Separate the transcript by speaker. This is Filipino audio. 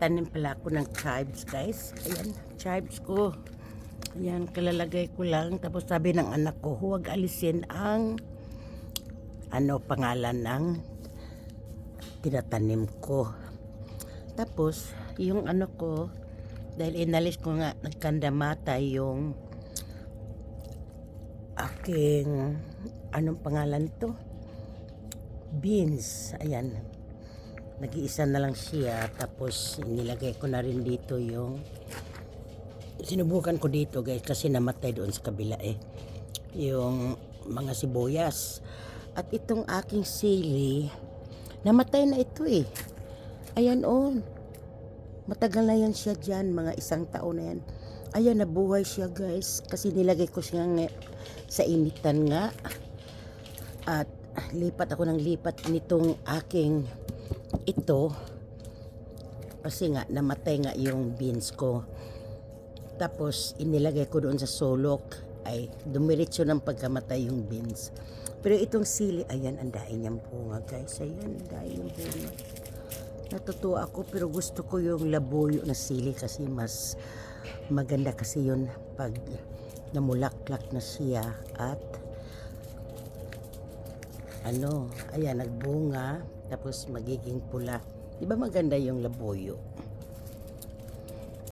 Speaker 1: nagtanim pala ako ng chives, guys. Ayan, chives ko. Ayan, kalalagay ko lang. Tapos sabi ng anak ko, huwag alisin ang ano pangalan ng tinatanim ko. Tapos, yung ano ko, dahil inalis ko nga, nagkandamata yung aking, anong pangalan to? Beans. Ayan. Nag-iisa na lang siya. Tapos, nilagay ko na rin dito yung sinubukan ko dito guys kasi namatay doon sa kabila eh. Yung mga sibuyas. At itong aking sili namatay na ito eh. Ayan on matagal na yan siya dyan mga isang taon na yan. Ayan nabuhay siya guys kasi nilagay ko siya nga sa initan nga. At lipat ako ng lipat nitong aking ito kasi nga namatay nga yung beans ko tapos inilagay ko doon sa sulok ay dumiretso ng pagkamatay yung beans. Pero itong sili, ayan, ang daing niyang bunga guys. Ayan, ang daing niyang bunga. Natutuwa ako pero gusto ko yung labuyo na sili kasi mas maganda kasi yun pag namulaklak na siya at ano, ayan, nagbunga tapos magiging pula. Di ba maganda yung labuyo?